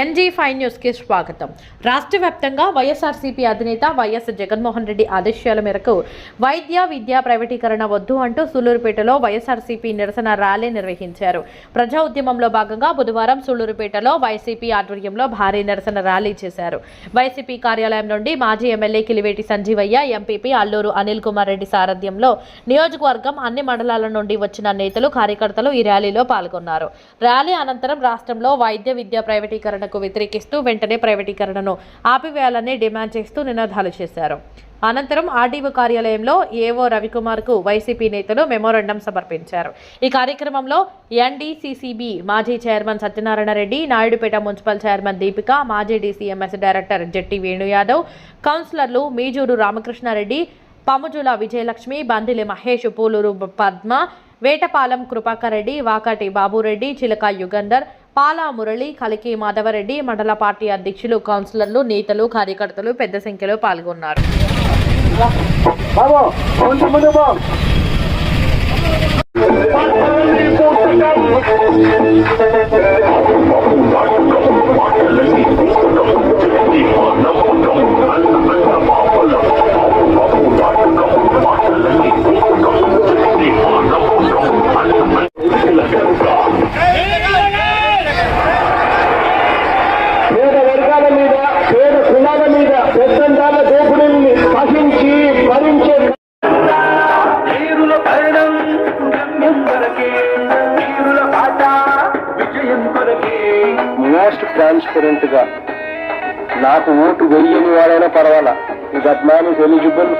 NG five న్యూస్కి స్వాగతం. రాష్ట్ర వ్యాప్తంగా వైఎస్ఆర్సీపీ అధినేత వైఎస్ జగన్మోహన్ రెడ్డి ఆదేశాల మేరకు వైద్య విద్యా ప్రైవేటీకరణ వద్దు అంటూ సూళ్ళూరుపేటలో వైఎస్ఆర్సీపీ నిరసన ర్యాలీ నిర్వహించారు. ప్రజా ఉద్యమంలో భాగంగా బుధవారం సూళ్ళూరుపేటలో వైసీపీ ఆధ్వర్యంలో భారీ నిరసన ర్యాలీ చేశారు. వైసీపీ కార్యాలయం నుండి మాజీ ఎమ్మెల్యే కిలివేటి సంజీవయ్య ఎంపీపీ అల్లూరు అనిల్ కుమార్ రెడ్డి సారథ్యంలో నియోజకవర్గం అన్ని మండలాల నుండి వచ్చిన నేతలు కార్యకర్తలు ఈ ర్యాలీలో పాల్గొన్నారు. ర్యాలీ అనంతరం రాష్ట్రంలో వైద్య విద్య ప్రైవేటీకరణకు వ్యతిరేకిస్తూ వెంటనే ప్రైవేటీకరణను ఆపివేయాలని డిమాండ్ చేస్తూ నినాదాలు చేశారు. అనంతరం ఆర్డీఓ కార్యాలయంలో ఏవో రవికుమార్కు వైసీపీ నేతలు మెమోరండం సమర్పించారు. ఈ కార్యక్రమంలో ఎన్డీసీసీబీ మాజీ chairman Satyanarayana Reddy Naidupeta municipal chairman Deepika మాజీ డీసీఎంఎస్ డైరెక్టర్ జట్టి వేణు యాదవ్ కౌన్సిలర్లు మీజూరు రామకృష్ణారెడ్డి పముజుల విజయలక్ష్మి బందిలి మహేష్ పూలూరు పద్మ వేటపాలెం కృపాకర్ రెడ్డి వాకాటి బాబురెడ్డి చిలక యుగంధర్ పాలా మురళి కలికి మాధవరెడ్డి మండల పార్టీ అధ్యక్షులు కౌన్సిలర్లు నేతలు కార్యకర్తలు పెద్ద సంఖ్యలో పాల్గొన్నారు. నాకు ఓటు వెయ్యని వాడైనా పర్వాలా? ఈ గట్మాని ఎలిజిబుల్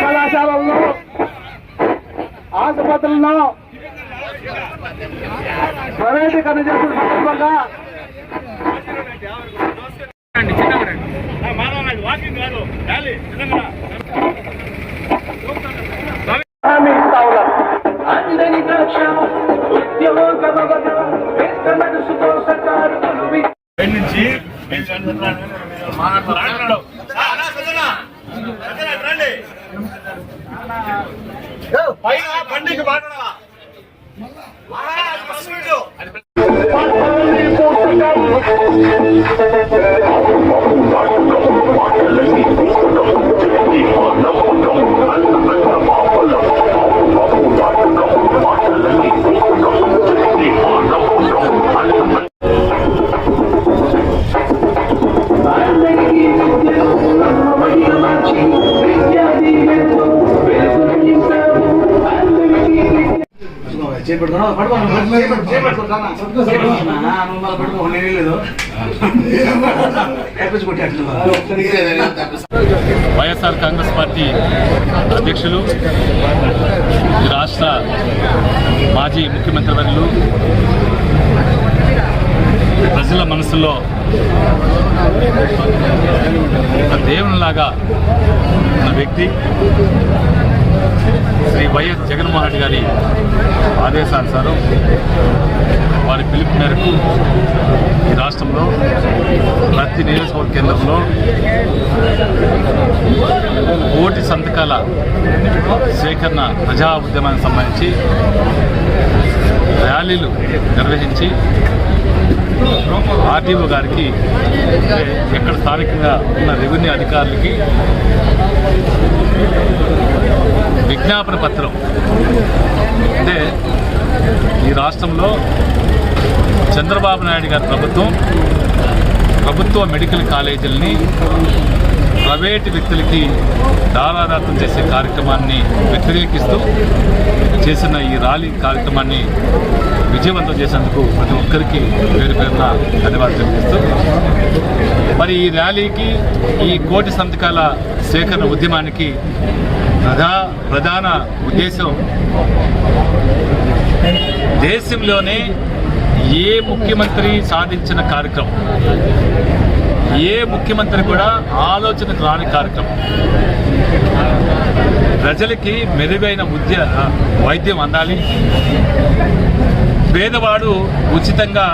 కళాశాలలో ఆసుపత్రుల్లో ప్రైవేటీకరణ చేసిన సందర్భంగా పెద్ద మనసుతో సకారు కొలువి నుంచి? మాట్లాడు పైన బండికి మాట్లాడాలా? వైఎస్ఆర్ కాంగ్రెస్ పార్టీ అధ్యక్షులు ఈ రాష్ట్ర మాజీ ముఖ్యమంత్రి వర్యులు ప్రజల మనసులో ఒక దేవునిలాగా ఉన్న వ్యక్తి. శ్రీ వైఎస్ జగన్మోహన్ రెడ్డి గారి ఆదేశానుసారం వారి పిలుపు మేరకు ఈ రాష్ట్రంలో ప్రతి నియోజకవర్గ కేంద్రంలో కోటి సంతకాల సేకరణ ప్రజా ఉద్యమానికి సంబంధించి ర్యాలీలు నిర్వహించి ఆర్టీఓ గారికి ఎక్కడ స్థానికంగా ఉన్న రెవెన్యూ అధికారులకి విజ్ఞాపన పత్రం. అంటే ఈ రాష్ట్రంలో చంద్రబాబు నాయుడు గారి ప్రభుత్వం ప్రభుత్వ మెడికల్ కాలేజీలని ప్రైవేటు వ్యక్తులకి దారాదాతం చేసే కార్యక్రమాన్ని వ్యతిరేకిస్తూ చేసిన ఈ ర్యాలీ కార్యక్రమాన్ని విజయవంతం చేసేందుకు ప్రతి ఒక్కరికి పేరు పేరున ధన్యవాదాలు తెలియజేస్తూ మరి ఈ ర్యాలీకి ఈ కోటి సంతకాల సేకరణ ఉద్యమానికి ప్రధా ప్రధాన ఉద్దేశం దేశంలోనే ఏ ముఖ్యమంత్రి సాధించిన కార్యక్రమం? ఏ ముఖ్యమంత్రి కూడా ఆలోచనకు రాని కార్యక్రమం. ప్రజలకి మెరుగైన ఉద్య వైద్యం అందాలి. పేదవాడు ఉచితంగా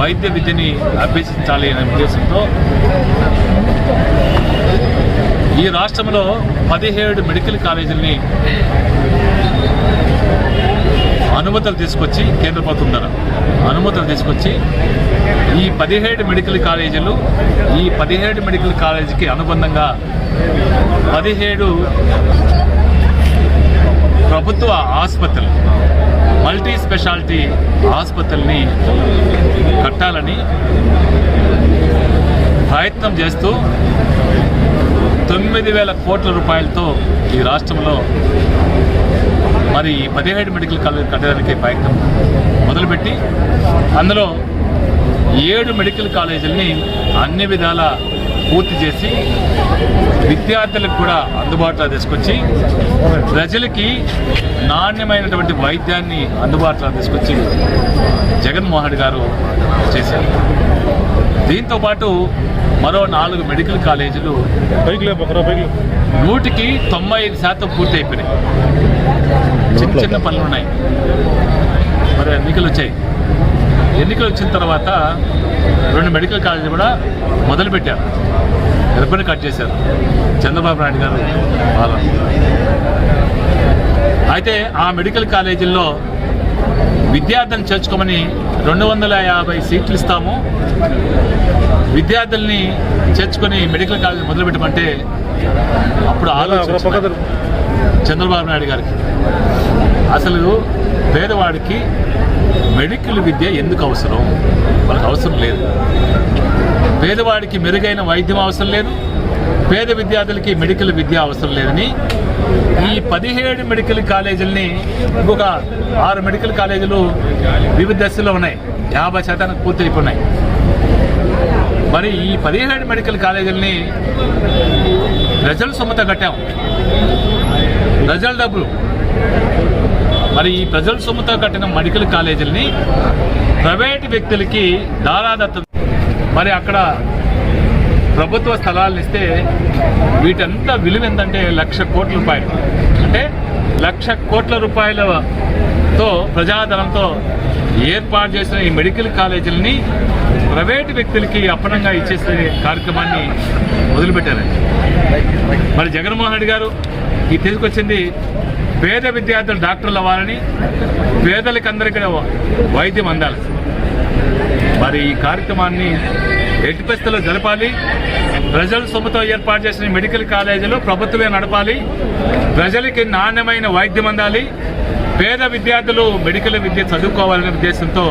వైద్య విద్యని అభ్యసించాలి అనే ఉద్దేశంతో ఈ రాష్ట్రంలో పదిహేడు మెడికల్ కాలేజీలని అనుమతులు తీసుకొచ్చి కేంద్ర ప్రభుత్వం ద్వారా అనుమతులు తీసుకొచ్చి ఈ పదిహేడు మెడికల్ కాలేజీలు ఈ పదిహేడు మెడికల్ కాలేజీకి అనుబంధంగా పదిహేడు ప్రభుత్వ ఆసుపత్రులు మల్టీ స్పెషాలిటీ ఆసుపత్రుల్ని కట్టాలని ప్రయత్నం చేస్తూ తొమ్మిది వేల కోట్ల రూపాయలతో ఈ రాష్ట్రంలో మరి ఈ పదిహేడు మెడికల్ కాలేజ్ కట్టడానికి ప్రయత్నం మొదలుపెట్టి అందులో ఏడు మెడికల్ కాలేజీలని అన్ని విధాల పూర్తి చేసి విద్యార్థులకు కూడా అందుబాటులో తీసుకొచ్చి ప్రజలకి నాణ్యమైనటువంటి వైద్యాన్ని అందుబాటులో తీసుకొచ్చి జగన్మోహన్ గారు చేశారు. దీంతో పాటు మరో నాలుగు మెడికల్ కాలేజీలు నూటికి తొంభై ఐదు శాతం పూర్తి అయిపోయినాయి. చిన్న చిన్న పనులు ఉన్నాయి. మరి ఎన్నికలు వచ్చాయి. ఎన్నికలు వచ్చిన తర్వాత రెండు మెడికల్ కాలేజీలు కూడా మొదలుపెట్టారు. రిబ్బన్ కట్ చేశారు. చంద్రబాబు నాయుడు గారు పాలన అయితే ఆ మెడికల్ కాలేజీల్లో విద్యార్థులను చేర్చుకోమని రెండు వందల యాభై సీట్లు ఇస్తాము. విద్యార్థుల్ని చేర్చుకొని మెడికల్ కాలేజ్ మొదలుపెట్టమంటే అప్పుడు ఆలోచన చంద్రబాబు నాయుడు గారికి. అసలు పేదవాడికి మెడికల్ విద్య ఎందుకు అవసరం? వాళ్ళకి అవసరం లేదు. పేదవాడికి మెరుగైన వైద్యం అవసరం లేదు. పేద విద్యార్థులకి మెడికల్ విద్య అవసరం లేదని ఈ పదిహేడు మెడికల్ కాలేజీలని ఇంకొక ఆరు మెడికల్ కాలేజీలు వివిధ దశల్లో ఉన్నాయి. యాభై శాతానికి పూర్తి అయిపోయినాయి మరి ఈ పదిహేడు మెడికల్ కాలేజీలని ప్రజల సొమ్మత కట్టాం. ప్రజల డబ్బులు. మరి ఈ ప్రజల సొమ్ముతో కట్టిన మెడికల్ కాలేజీలని ప్రైవేట్ వ్యక్తులకి దారాదత్త మరి అక్కడ ప్రభుత్వ స్థలాలను ఇస్తే వీటంతా విలువ ఎంతంటే లక్ష కోట్ల రూపాయలు. అంటే లక్ష కోట్ల రూపాయల తో ప్రజాధనంతో ఏర్పాటు చేసిన ఈ మెడికల్ కాలేజీలని ప్రైవేట్ వ్యక్తులకి అప్పనంగా ఇచ్చేసే కార్యక్రమాన్ని మొదలుపెట్టారండి. మరి జగన్మోహన్ రెడ్డి గారు ఈ తీసుకొచ్చింది పేద విద్యార్థులు డాక్టర్లు అవ్వాలని పేదలకి అందరికీ వైద్యం అందాలి. మరి ఈ కార్యక్రమాన్ని ఎట్టి పరిస్థితుల్లో జరపాలి ప్రజల సొమ్ముతో ఏర్పాటు చేసిన మెడికల్ కాలేజీలు ప్రభుత్వమే నడపాలి ప్రజలకి నాణ్యమైన వైద్యం అందాలి పేద విద్యార్థులు మెడికల్ విద్య చదువుకోవాలనే ఉద్దేశంతో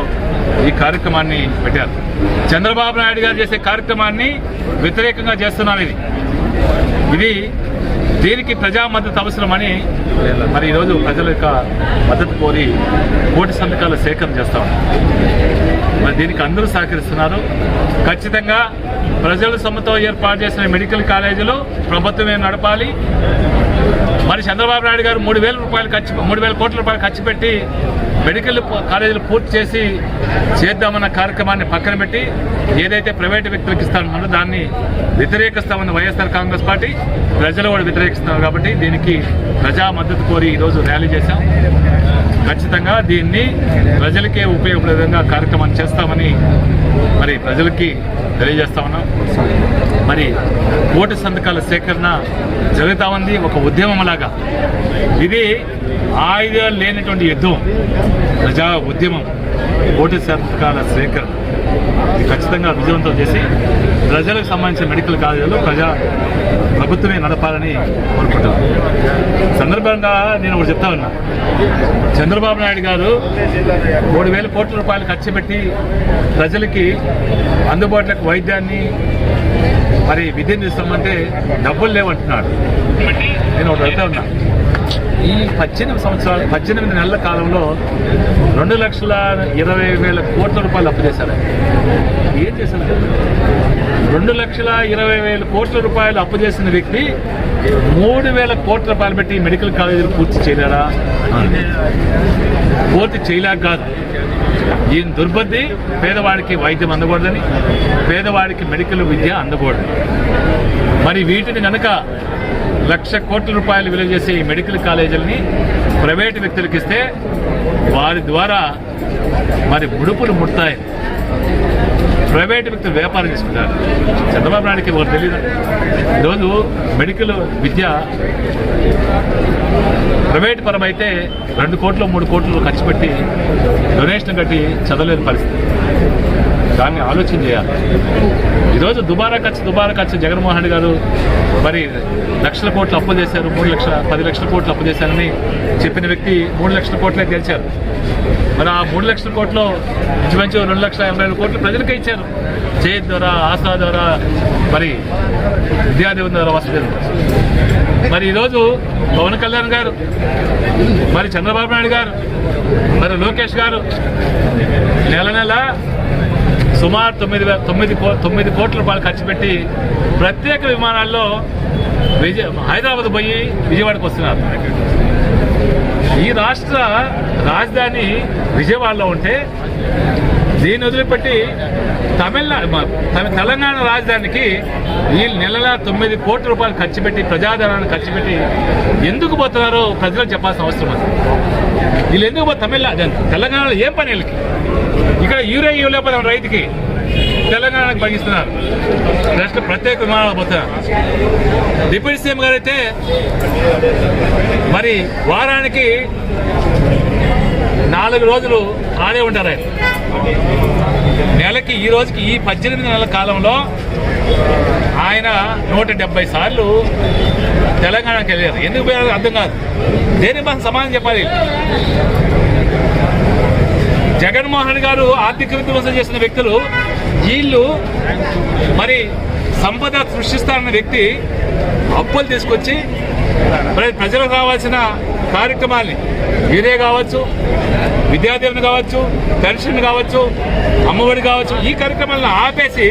ఈ కార్యక్రమాన్ని పెట్టారు. చంద్రబాబు నాయుడు గారు చేసే కార్యక్రమాన్ని వ్యతిరేకంగా చేస్తున్నారు ఇది. ఇది దీనికి ప్రజా మద్దతు అవసరమని మరి ఈరోజు ప్రజల యొక్క మద్దతు కోరి కోటి సంతకాలు సేకరణ చేస్తాం. మరి దీనికి అందరూ సహకరిస్తున్నారు. ఖచ్చితంగా ప్రజల సొమ్ముతో ఏర్పాటు చేసిన మెడికల్ కాలేజీలు ప్రభుత్వమే నడపాలి? మరి చంద్రబాబు నాయుడు గారు మూడు వేల రూపాయలు ఖర్చు మూడు వేల కోట్ల రూపాయలు ఖర్చు పెట్టి మెడికల్ కాలేజీలు పూర్తి చేసి చేద్దామన్న కార్యక్రమాన్ని పక్కన పెట్టి ఏదైతే ప్రైవేటు వ్యక్తులకు ఇస్తామన్నారో దాన్ని వ్యతిరేకిస్తామన్న వైఎస్ఆర్ కాంగ్రెస్ పార్టీ ప్రజలు కూడా వ్యతిరేకిస్తున్నారు కాబట్టి దీనికి ప్రజా మద్దతు కోరి ఈరోజు ర్యాలీ చేశాం. ఖచ్చితంగా దీన్ని ప్రజలకే ఉపయోగపడే విధంగా కార్యక్రమాన్ని చేస్తామని మరి ప్రజలకి తెలియజేస్తా ఉన్నాం. మరి ఓటు సంతకాల సేకరణ జరుగుతా ఉంది ఒక ఉద్యమంలాగా. ఇది ఆయుధాలు లేనటువంటి యుద్ధం ప్రజా ఉద్యమం ఓటు సంతకాల సేకరణ. ఇది ఖచ్చితంగా విజయవంతం చేసి ప్రజలకు సంబంధించిన మెడికల్ కాలేజీలు ప్రజా ప్రభుత్వమే నడపాలని కోరుకుంటున్నాను. సందర్భంగా నేను ఒకటి చెప్తా ఉన్నా. చంద్రబాబు నాయుడు గారు మూడు వేల కోట్ల రూపాయలు ఖర్చు పెట్టి ప్రజలకి అందుబాటులోకి వైద్యాన్ని మరి విద్యను ఇస్తామంటే డబ్బులు లేవంటున్నాడు. నేను ఒకటి వెళ్తా ఉన్నా. ఈ పద్దెనిమిది సంవత్సరాలు పద్దెనిమిది నెలల కాలంలో రెండు లక్షల ఇరవై వేల కోట్ల రూపాయలు అప్పు చేశారు. ఏం చేశారు? రెండు లక్షల ఇరవై వేల కోట్ల రూపాయలు అప్పు చేసిన వ్యక్తి మూడు వేల కోట్ల రూపాయలు పెట్టి మెడికల్ కాలేజీలు పూర్తి చేయలేరా? పూర్తి చేయలేక కాదు. ఈయన దుర్బుద్ధి పేదవాడికి వైద్యం అందకూడదని పేదవాడికి మెడికల్ విద్య అందకూడదు మరి వీటిని కనుక లక్ష కోట్ల రూపాయలు విలువ చేసే ఈ మెడికల్ కాలేజీలని ప్రైవేటు వ్యక్తులకు ఇస్తే వారి ద్వారా మరి ముడుపులు ముడతాయి. ప్రైవేట్ వ్యక్తులు వ్యాపారం చేసుకుంటారు. చంద్రబాబు నాయుడికి ఒకటి తెలియదు ఈరోజు మెడికల్ విద్య ప్రైవేట్ పరం అయితే రెండు కోట్లు మూడు కోట్లు ఖర్చు పెట్టి డొనేషన్ కట్టి చదవలేని పరిస్థితి. దాన్ని ఆలోచన చేయాలి. ఈరోజు దుబారా ఖర్చు దుబారా ఖర్చు జగన్మోహన్ రెడ్డి గారు మరి లక్షల కోట్లు అప్పు చేశారు మూడు లక్షల పది లక్షల కోట్లు అప్పు చేశారని చెప్పిన వ్యక్తి మూడు లక్షల కోట్లే గెలిచారు. మరి ఆ మూడు లక్షల కోట్లు ఇంచుమించు రెండు లక్షల ఎనభై వేల కోట్లు ప్రజలకే ఇచ్చారు. చేతి ద్వారా ఆశా ద్వారా మరి విద్యాదేవుని ద్వారా వసతి మరి ఈరోజు పవన్ కళ్యాణ్ గారు మరి చంద్రబాబు నాయుడు గారు మరి లోకేష్ గారు నెల నెల సుమారు తొమ్మిది తొమ్మిది కో- తొమ్మిది కోట్ల రూపాయలు ఖర్చు పెట్టి ప్రత్యేక విమానాల్లో విజయ హైదరాబాద్ పోయి విజయవాడకు వస్తున్నారు. ఈ రాష్ట్ర రాజధాని విజయవాడలో ఉంటే దీన్ని వదిలిపెట్టి తమిళనాడు తెలంగాణ రాజధానికి వీళ్ళు నెలల తొమ్మిది కోట్ల రూపాయలు ఖర్చు పెట్టి ప్రజాధనాన్ని ఖర్చు పెట్టి ఎందుకు పోతున్నారో ప్రజలకు చెప్పాల్సిన అవసరం ఉంది. వీళ్ళు ఎందుకు పో- తెలంగాణలో ఏం పని వీళ్ళకి? ఇక్కడ యూరియా ఇవ్వలేకపోతే రైతుకి తెలంగాణకు భాగిస్తున్నారు నెక్స్ట్ ప్రత్యేక విమానాలు పోతున్నారు డిప్యూటీ సీఎం గారు అయితే మరి వారానికి నాలుగు రోజులు ఆడే ఉంటారు ఆయన. నెలకి ఈ రోజుకి ఈ పద్దెనిమిది నెలల కాలంలో ఆయన నూట డెబ్బై సార్లు తెలంగాణకి వెళ్ళారు. ఎందుకు పోయారు అర్థం కాదు. దేని మనం సమాధానం చెప్పాలి? జగన్మోహన్ గారు ఆర్థిక విధ్వంసం చేసిన వ్యక్తులు వీళ్ళు మరి సంపద సృష్టిస్తారన్న వ్యక్తి అప్పులు తీసుకొచ్చి మరి ప్రజలకు కావాల్సిన కార్యక్రమాల్ని మీరే కావచ్చు విద్యాదీవెన కావచ్చు పెన్షన్ కావచ్చు అమ్మఒడి కావచ్చు ఈ కార్యక్రమాలను ఆపేసి